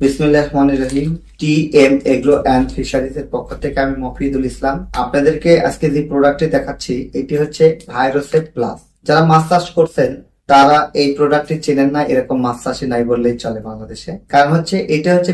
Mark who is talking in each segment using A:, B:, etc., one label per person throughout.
A: বিসমুল্লাহ রহমান রহিম পক্ষ থেকে আমি মফিদুল ইসলাম। আপনাদেরকে আজকে যে দেখাচ্ছি, এটি হচ্ছে প্লাস। যারা মাছ চাষ করছেন, তারা এই চেনেন না, এরকম মাছ চাষি নাই বললেই চলে বাংলাদেশে। কারণ হচ্ছে, এটা হচ্ছে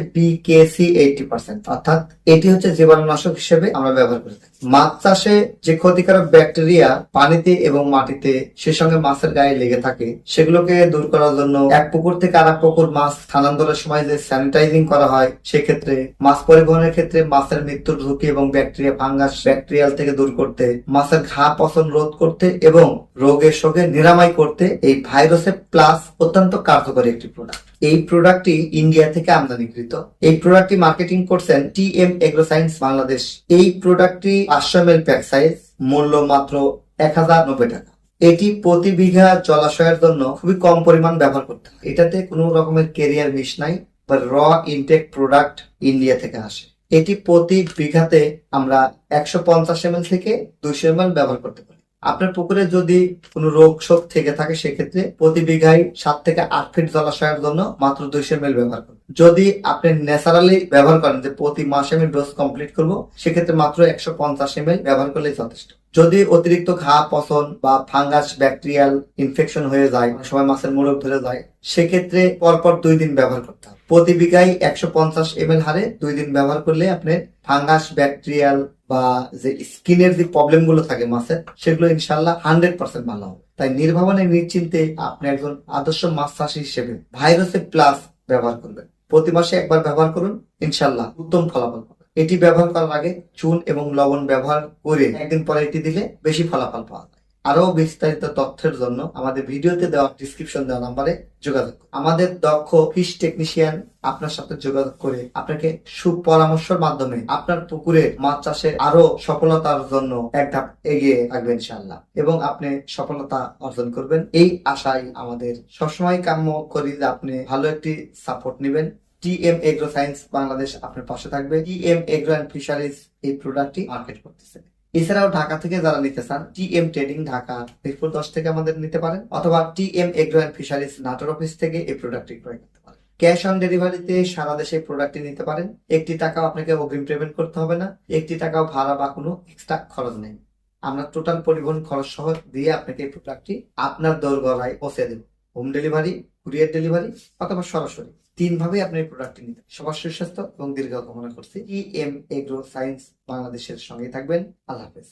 A: এইটি পার্সেন্ট অর্থাৎ এটি হচ্ছে জীবাণুনাশক হিসেবে আমরা ব্যবহার করে থাকি। মাছ চাষে যে ক্ষতিকারক ব্যাকটেরিয়া পানিতে এবং মাটিতে সে সঙ্গে মাছের গায়ে লেগে থাকে, সেগুলোকে দূর করার জন্য এক পুকুর থেকে আর এক পুকুর মাছ স্থানান্তরের সময় যে স্যানিটাইজিং করা হয়, সেক্ষেত্রে মাছ পরিবহনের ক্ষেত্রে মাছের মৃত্যুর ঝুঁকি এবং ব্যাকটেরিয়া, ফাঙ্গাস, ব্যাকটেরিয়াল থেকে দূর করতে, মাছের ঘা পচন রোধ করতে এবং রোগের সঙ্গে নিরাময় করতে এই ভাইরাসের প্লাস অত্যন্ত কার্যকরী একটি প্রোডাক্ট এই প্রোডাক্টটি ইন্ডিয়া থেকে আমদানিকৃত। এই প্রোডাক্টটি মার্কেটিং করছেন টি এম এগ্রোসাইন্স বাংলাদেশ এই প্রোডাক্টটি পাঁচশো প্যাক সাইজ মূল্য মাত্র এক হাজার নব্বই টাকা। এটি প্রতি বিঘা জলাশয়ের জন্য খুবই কম পরিমাণ ব্যবহার করতে হয়। এটাতে কোনো রকমের কেরিয়ার মিশ নাই বা র ইনটেক প্রোডাক্ট ইন্ডিয়া থেকে আসে। এটি প্রতি বিঘাতে আমরা একশো পঞ্চাশ এম থেকে দুইশো এম ব্যবহার করতে পারি। আপনার পুকুরে যদি কোনো রোগ শোক থেকে থাকে, সেক্ষেত্রে প্রতি বিঘায় সাত থেকে আট ফিট জলাশয়ের জন্য মাত্র দুইশো এম ব্যবহার করুন। যদি আপনি ন্যাচারালি ব্যবহার করেন যে প্রতি মাসে আমি ডোজ কমপ্লিট করব, সেক্ষেত্রে মাত্র একশো পঞ্চাশ এম ব্যবহার করলেই যথেষ্ট। যদি অতিরিক্ত ঘা, পচন বা ফাঙ্গাস, ব্যাকটেরিয়াল ইনফেকশন হয়ে যায় সময় মাছের মোড়ক ধরে যায়, সেক্ষেত্রে পরপর দুই দিন ব্যবহার করতে হবে। প্রতি বিঘায় একশো পঞ্চাশ এম হারে দুই দিন ব্যবহার করলে আপনি ফাঙ্গাস, ব্যাকটেরিয়াল বা যে স্কিনের যে প্রবলেমগুলো থাকে মাছের সেগুলো ইনশাল্লাহ হান্ড্রেড পার্সেন্ট ভালো হবে। তাই নির্ভাবনের নিশ্চিন্তে আপনি একজন আদর্শ মাছ চাষি হিসেবে ভাইরাসে প্লাস ব্যবহার করবেন। প্রতি মাসে একবার ব্যবহার করুন ইনশাল্লাহ উত্তম ফলাফল এটি ব্যবহার করার আগে চুন এবং লবণ ব্যবহার করে একদিন পরে এটি দিলে বেশি ফলাফল পাওয়া যায়। আরও বিস্তারিত তথ্যের জন্য আমাদের ভিডিওতে দেওয়া ডিসক্রিপশন দেওয়া নাম্বারে যোগাযোগ। আমাদের দক্ষ ফিশ টেকনিশিয়ান আপনার সাথে যোগাযোগ করে আপনাকে সুপরামর্শের মাধ্যমে আপনার পুকুরে মাছ চাষে আরও সফলতার জন্য এক ধাপ এগিয়ে থাকবেন ইনশাল্লাহ এবং আপনি সফলতা অর্জন করবেন। এই আশায় আমাদের সবসময় কাম্য করি যে আপনি ভালো একটি সাপোর্ট নেবেন। টিএম এগ্রো সায়েন্স বাংলাদেশ আপনার পাশে থাকবে। টিএম এগ্রো অ্যান্ড ফিশারিজ এই প্রোডাক্টটি মার্কেট করতেছে। এছাড়াও ঢাকা থেকে যারা নিতে চান T M trading Dhaka, Mirpur দশ থেকে আমাদের নিতে পারেন, অথবা TM agro and fisheries Natore office থেকে এই প্রোডাক্টটি ক্রয় করতে পারেন। ক্যাশ অন ডেলিভারিতে সারা দেশে প্রোডাক্টটি নিতে পারেন। একটি টাকাও আপনাকে অগ্রিম পেমেন্ট করতে হবে না। একটি টাকাও ভাড়া বা কোনো এক্সট্রা খরচ নেই। আমরা টোটাল পরিবহন খরচ সহ দিয়ে আপনাকে এই প্রোডাক্টটি আপনার দোরগড়ায় পৌঁছে দেব। হোম ডেলিভারি কুরিয়ার ডেলিভারি অথবা সরাসরি। তিন ভাবে আপনি এই প্রোডাক্টটি নিতে সবার সুস্বাস্থ্য এবং দীর্ঘ কামনা করছি। ই এম এগ্রো সায়েন্স বাংলাদেশের সঙ্গে থাকবেন। আল্লাহ হাফেজ।